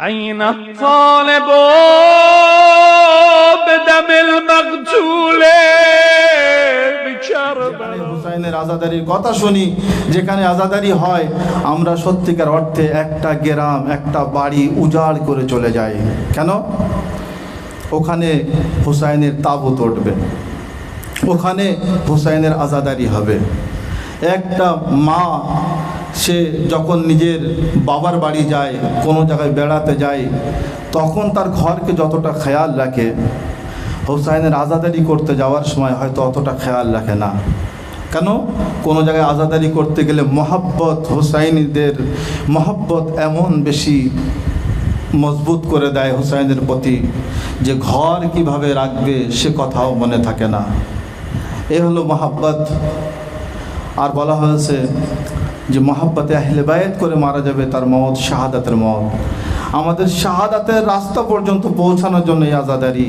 أين الطالب بدم المقتول بكربلاء হুসাইনের আজাদারির কথা শুনি যেখানে আজাদারি হয় আমরা সত্যিকার অর্থে একটা গ্রাম একটা বাড়ি উজাড় করে চলে যাই কেন ওখানে হুসাইনের তাবুত উঠবে ওখানে হুসাইনের আজাদারি হবে একটা মা সে যখন নিজের বাবার বাড়ি যায়, কোনো জায়গায় বেড়াতে যায়, তখন তার ঘরকে যতটা খেয়াল রাখে, হুসাইনের আজাদারি করতে যাওয়ার সময় হয়তো অতটা খেয়াল রাখে না। কেন? কোনো জায়গায় আজাদারি করতে গেলে মহাব্বত হুসাইনিদের মহাব্বত এমন বেশি মজবুত করে দেয় হুসাইনের প্রতি যে ঘর কীভাবে রাখবে সে কথাও মনে থাকে না। এ হলো মহাব্বত। আর বলা হয়েছে যে মহাব্বতে আহলে বায়াত করে মারা যাবে, তার মত শাহাদাতের মত আমাদের শাহাদাতের রাস্তা পর্যন্ত পৌঁছানোর জন্য এই আজাদারি,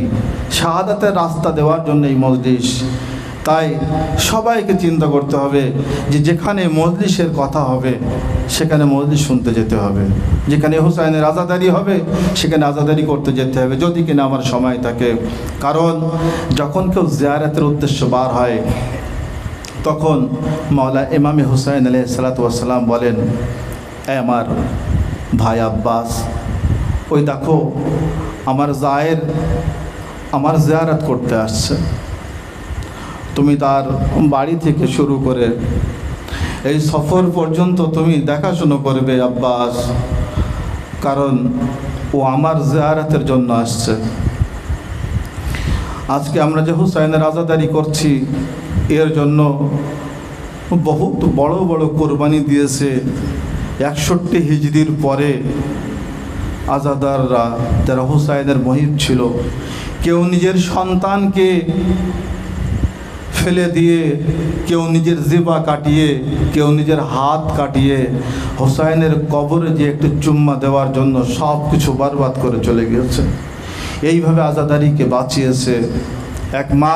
শাহাদাতের রাস্তা দেওয়ার জন্য এই মজলিস। তাই সবাইকে চিন্তা করতে হবে যে যেখানে মজলিসের কথা হবে, সেখানে মজলিস শুনতে যেতে হবে। যেখানে হুসাইনের আজাদারি হবে, সেখানে আজাদারি করতে যেতে হবে। যদি কিনা আমার সময় থাকে। কারণ যখন কেউ জিয়ারাতের উদ্দেশ্য বার হয় তখন মাওলা ইমামে হুসাইন আলহ সালাতাম বলেন, এ আমার ভাই আব্বাস, ওই দেখো, আমার জায়ের, আমার জিয়ারাত করতে আসছে। তুমি তার বাড়ি থেকে শুরু করে এই সফর পর্যন্ত তুমি দেখাশুনো করবে আব্বাস, কারণ ও আমার জিয়ারাতের জন্য আসছে। আজকে আমরা যে হুসাইনের আজাদারি করছি এর জন্য বহুত বড় বড় কোরবানি দিয়েছে। একষট্টি হিজড়ির পরে আজাদাররা, যারা হুসাইনের মহিব ছিল, কেউ নিজের সন্তানকে ফেলে দিয়ে, কেউ নিজের জিবা কাটিয়ে, কেউ নিজের হাত কাটিয়ে হোসাইনের কবরে যে একটু চুম্মা দেওয়ার জন্য সব কিছু বরবাদ করে চলে গিয়েছে। এইভাবে আজাদারিকে বাঁচিয়েছে। এক মা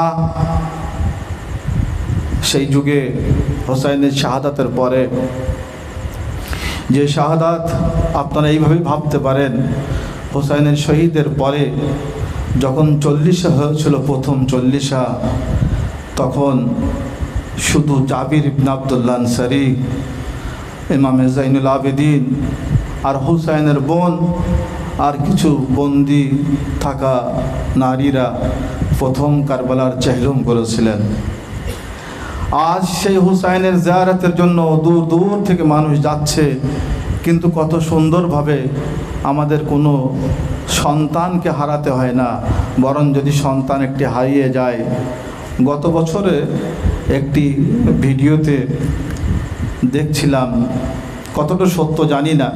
সেই যুগে হোসাইনের শাহাদাতের পরে যে শাহাদাত আপনারা এইভাবেই ভাবতে পারেন, হোসাইনের শহীদের পরে যখন চল্লিশা হয়েছিল প্রথম চল্লিশা, তখন শুধু জাবির ইবন আবদুল্লাহ আনসারি, ইমামে জাইনুল আবেদিন আর হুসাইনের বোন আর কিছু বন্দি থাকা নারীরা প্রথম কারবালার চেহরুম করেছিলেন। আজ সেই হুসাইনের জিয়ারাতের জন্য দূর দূর থেকে মানুষ যাচ্ছে। কিন্তু কত সুন্দরভাবে আমাদের কোনো সন্তানকে হারাতে হয় না, বরং যদি সন্তান একটি হারিয়ে যায়। গত বছরে একটি ভিডিওতে দেখছিলাম, কতটা সত্য জানি না,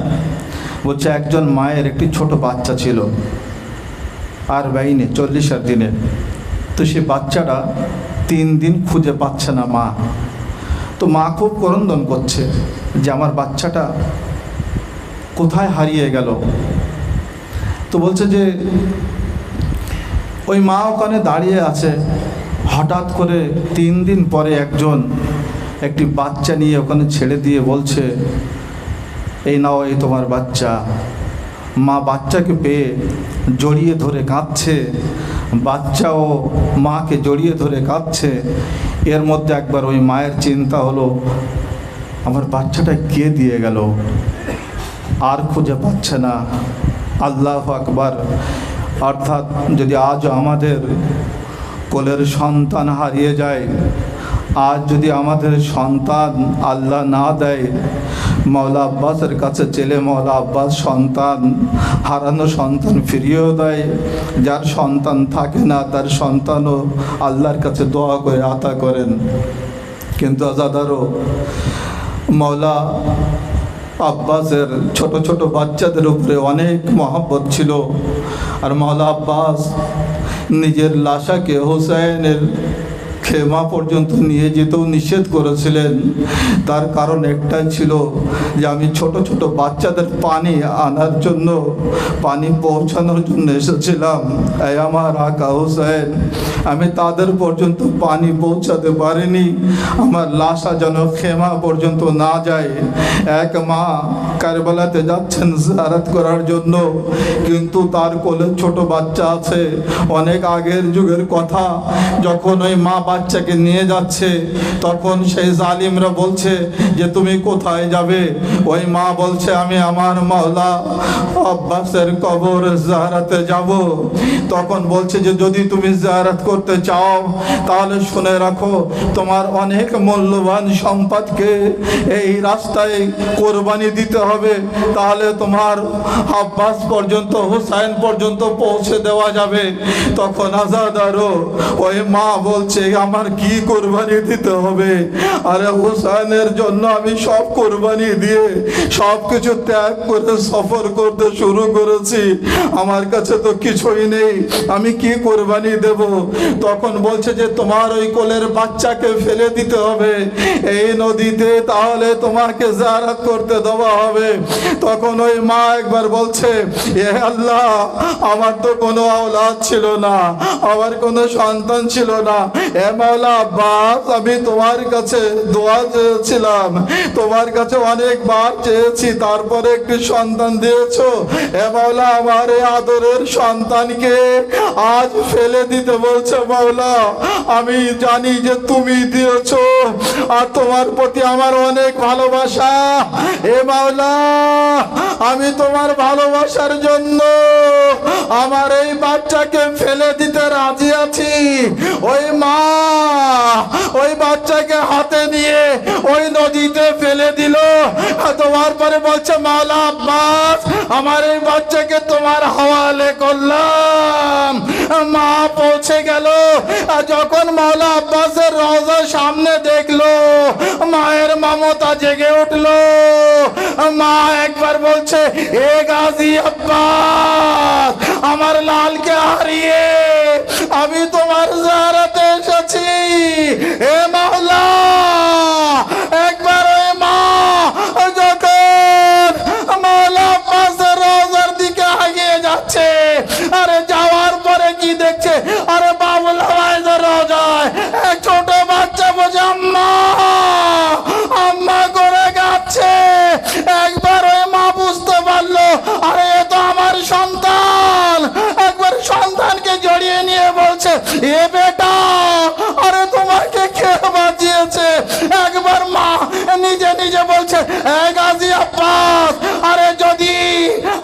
বলছে একজন মায়ের একটি ছোট বাচ্চা ছিল, আর বাইনে চল্লিশের দিনে। তো সে বাচ্চাটা তিন দিন খুঁজে পাচ্ছে না মা। তো মা খুব করন্দন করছে যে আমার বাচ্চাটা কোথায় হারিয়ে গেল। তো বলছে যে ওই মা ওখানে দাঁড়িয়ে আছে, হঠাৎ করে তিন দিন পরে একজন একটি বাচ্চা নিয়ে ওখানে ছেড়ে দিয়ে বলছে, এই নাও এই তোমার বাচ্চা। মা বাচ্চাকে পেয়ে জড়িয়ে ধরে কাঁদছে। বাচ্চাও মাকে জড়িয়ে ধরে কাঁদছে। এর মধ্যে একবার ওই মায়ের চিন্তা হলো, আমার বাচ্চাটা কে দিয়ে গেল? আর খুঁজে পাচ্ছে না। আল্লাহ আকবার। অর্থাৎ যদি আজ আমাদের কোলের সন্তান হারিয়ে যায়, আজ যদি আমাদের সন্তান আল্লাহ না দেয় মৌলা আব্বাসের কাছে চেলে, মৌলা আব্বাস সন্তান হারানো সন্তান ফিরিয়েও দেয়। যার সন্তান থাকে না, তার সন্তানও আল্লাহর কাছে দোয়া করে, আতা করেন। কিন্তু আজাদারও মৌলা আব্বাসের ছোট ছোট বাচ্চাদের উপরে অনেক মহাব্বত ছিল। আর মৌলা আব্বাস নিজের লাশাকে হোসাইনের খেমা পর্যন্ত নিয়ে যেতেও নিষেধ করেছিলেন। তার কারণ একটাই ছিল যে আমি ছোট ছোট বাচ্চাদের পানি আনার জন্য, পানি পৌঁছানোর জন্য এসেছিলাম। আমার আকা হোসেন, আমি তাদের পর্যন্ত পানি পৌঁছাতে পারিনি। আমার লাশা যেন খেমা পর্যন্ত না যায়। এক মা কারবালাতে যাচ্ছেন জারাত করার জন্য, কিন্তু তার কোলে ছোট বাচ্চা আছে। অনেক আগের যুগের কথা, যখন ওই মা বাচ্চাকে নিয়ে যাচ্ছে। তখন সেই জালিমরা বলছে যে, তুমি কোথায় যাবে? ওই মা বলছে, আমি আমার মাওলা আব্বাসের কবর জাহারাতে যাব। তখন বলছে যে, যদি তুমি জাহারাত করতে চাও, তাহলে শুনে রাখো, তোমার অনেক মূল্যবান সম্পদকে এই রাস্তায় কোরবানি দিতে হবে। তাহলে তোমার আব্বাস পর্যন্ত, হুসাইন পর্যন্ত পৌঁছে দেওয়া যাবে। তখন আজাদারও ওই মা বলছে আমার কি কোরবানি দিতে হবে? আরে হুসাইনের জন্য আমি সব কোরবানি দিয়ে সব কিছু ত্যাগ করে, সফর করতে শুরু করেছি। আমার কাছে তো কিছুই নেই। আমি কি কোরবানি দেব? তখন বলছে যে, তোমার ওই কোলের বাচ্চাকে ফেলে দিতে হবে। এই নদীতে তাহলে তোমাকে জারাত করতে দেওয়া হবে। তখন ওই মা একবার বলছে, এ আল্লাহ, আমার তো কোনো আওলাদ ছিল না, আমার কোনো সন্তান ছিল না। এ মাওলা আব্বাস, আমি তোমার কাছে দোয়া চেয়েছিলাম। তোমার কাছে অনেকবার চেয়েছি, তারপরে একটি সন্তান দিয়েছ। এ মাওলা, আমার আদরের সন্তানকে আজ ফেলে দিতে বলছে মাওলা। আমি জানি যে তুমি দিয়েছ, আর তোমার প্রতি আমার অনেক ভালোবাসা। এ মাওলা, আমি তোমার ভালোবাসার জন্য আমার এই বাচ্চাকে ফেলে দিতে রাজি আছি। ওই মা বাচ্চাকে হাতে নিয়ে ওই নদীতে ফেলে দিল। তোমার পরে বলছে, মাওলা আব্বাস, আমার এই বাচ্চাকে তোমার হাওয়ালে করলাম। মা পৌঁছে গেল। যখন মাওলা আব্বাসের রওজার সামনে দেখল, মায়ের মমতা জেগে উঠল। মা একবার বলছে, এ গাজী আব্বাস, আমার লালকে হারিয়ে নিজে নিজে বলছে আরে যদি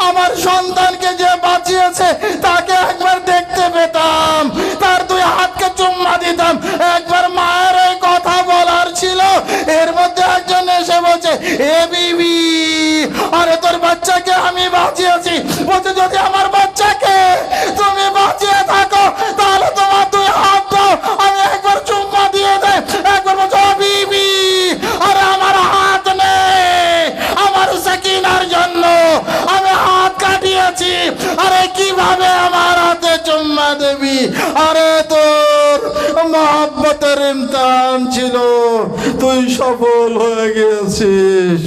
আমার সন্তানকে যে বাঁচিয়েছে, তাকে একবার দেখতে পেতাম, তার দুই হাতকে চুম্মা দিতাম। একবার মায়ের এই কথা বলার ছিল, এর মধ্যে একজন এসে বলছে, এ বিবি, আরে তোর বাচ্চাকে আমি বাঁচিয়েছি। বলছে, যদি আমার আরে কীভাবে আমার হাতে চুম্মা দেবি? আরে তোর মহাব্বতের ইমতান ছিল। তুই সফল হয়ে গিয়েছিস।